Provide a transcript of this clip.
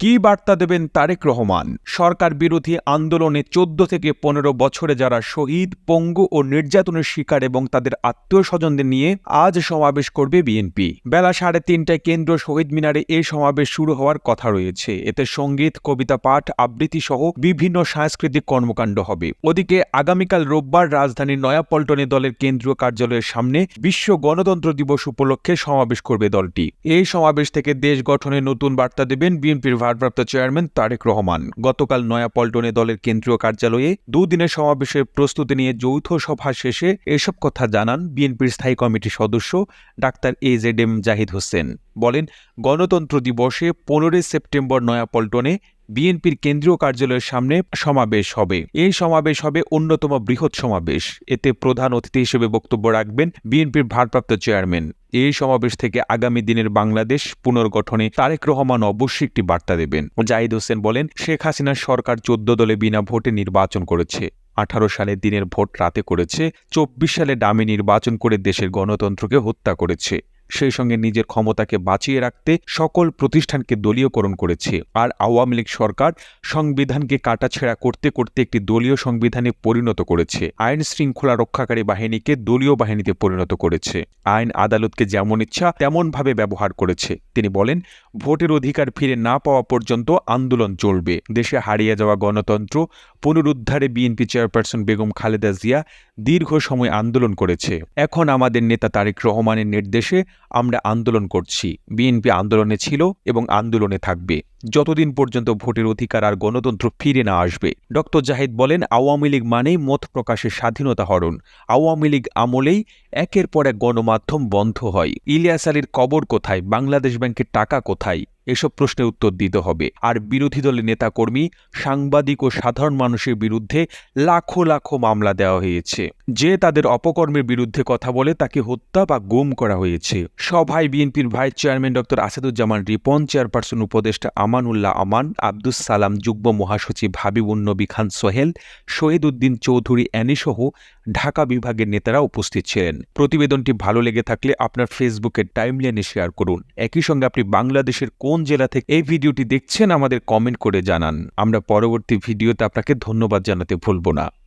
কি বার্তা দেবেন তারেক রহমান? সরকার বিরোধী আন্দোলনে চোদ্দ থেকে পনেরো বছরে যারা শহীদ, পঙ্গু ও নির্যাতনের শিকার এবং তাদের আত্মীয় স্বজনদের নিয়ে আজ সমাবেশ করবে বিএনপি। বেলা সাড়ে তিনটায় কেন্দ্র শহীদ মিনারে এই সমাবেশ শুরু হওয়ার কথা রয়েছে। এতে সংগীত, কবিতা পাঠ, আবৃত্তি সহ বিভিন্ন সাংস্কৃতিক কর্মকাণ্ড হবে। ওদিকে আগামীকাল রোববার রাজধানীর নয়াপল্টনে দলের কেন্দ্রীয় কার্যালয়ের সামনে বিশ্ব গণতন্ত্র দিবস উপলক্ষে সমাবেশ করবে দলটি। এই সমাবেশ থেকে দেশ গঠনে নতুন বার্তা দেবেন বিএনপির ভারপ্রাপ্ত চেয়ারম্যান তারেক রহমান। গতকাল নয়াপল্টনে দলের কেন্দ্রীয় কার্যালয়ে দুদিনের সমাবেশের প্রস্তুতি নিয়ে যৌথ সভা শেষে এসব কথা জানান বিএনপির স্থায়ী কমিটির সদস্য doctor A Z M Zahid Hossain. বলেন, গণতন্ত্র দিবসে পনেরোই সেপ্টেম্বর নয়াপল্টনে বিএনপির কেন্দ্রীয় কার্যালয়ের সামনে সমাবেশ হবে। এই সমাবেশ হবে অন্যতম বৃহৎ সমাবেশ। এতে প্রধান অতিথি হিসেবে বক্তব্য রাখবেন বিএনপির ভারপ্রাপ্ত চেয়ারম্যান। এই সমাবেশ থেকে আগামী দিনের বাংলাদেশ পুনর্গঠনে তারেক রহমান অবশ্যই একটি বার্তা দেবেন। জাহিদ হোসেন বলেন, শেখ হাসিনার সরকার চোদ্দ দলে বিনা ভোটে নির্বাচন করেছে। আঠারো সালে দিনের ভোট রাতে করেছে, চব্বিশ সালে ডামি নির্বাচন করে দেশের গণতন্ত্রকে হত্যা করেছে। সেই সঙ্গে নিজের ক্ষমতাকে বাঁচিয়ে রাখতে সকল প্রতিষ্ঠানকে দলীয়করণ করেছে। আর আওয়ামী লীগ সরকার সংবিধানকে কাটাছেড়া করতে করতে একটি দলীয় সংবিধানে পরিণত করেছে। আইন শৃঙ্খলা রক্ষাকারী বাহিনীকে দলীয় বাহিনীতে পরিণত করেছে। আইন আদালতকে যেমন ইচ্ছা তেমনভাবে ব্যবহার করেছে। তিনি বলেন, ভোটের অধিকার ফিরে না পাওয়া পর্যন্ত আন্দোলন চলবে। দেশে হারিয়ে যাওয়া গণতন্ত্র পুনরুদ্ধারে বিএনপি চেয়ারপারসন বেগম খালেদা জিয়া দীর্ঘ সময় আন্দোলন করেছে। এখন আমাদের নেতা তারেক রহমানের নির্দেশে আমরা আন্দোলন করছি। বিএনপি আন্দোলনে ছিল এবং আন্দোলনে থাকবে। যতদিন পর্যন্ত ভোটের অধিকার আর গণতন্ত্র ফিরে না আসবে। ডক্টর জাহিদ বলেন, আওয়ামী লীগ মানেই মত প্রকাশের স্বাধীনতা হরণ। আওয়ামী লীগ আমলেই একের পর এক গণমাধ্যম বন্ধ হয়। ইলিয়াস আলীর কবর কোথায়? বাংলাদেশ ব্যাংকের টাকা কোথায়? এসব প্রশ্নের উত্তর দিতে হবে। আর বিরোধী দলের নেতাকর্মী, সাংবাদিক ও সাধারণ মানুষের বিরুদ্ধে লাখো লাখো মামলা দেওয়া হয়েছে। যে তাদের অপকর্মের বিরুদ্ধে কথা বলে তাকে হত্যা বা গুম করা হয়েছে। সভায় বিএনপির vice chairman doctor Asaduzzaman Ripon, chairperson উপদেষ্টা আমানুল্লাহ আমান, আব্দুস সালাম যুগ্ম মহাসচিব হাবিবুন্নবী খান সোহেল, শহীদ উদ্দিন চৌধুরী অ্যানিসহ ঢাকা বিভাগের নেতারা উপস্থিত ছিলেন। প্রতিবেদনটি ভালো লেগে থাকলে আপনার ফেসবুকের টাইমলাইনে শেয়ার করুন। একই সঙ্গে আপনি বাংলাদেশের কোন জেলা থেকে এই ভিডিওটি দেখছেন আমাদের কমেন্ট করে জানান। আমরা পরবর্তী ভিডিওতে আপনাকে ধন্যবাদ জানাতে ভুলব না।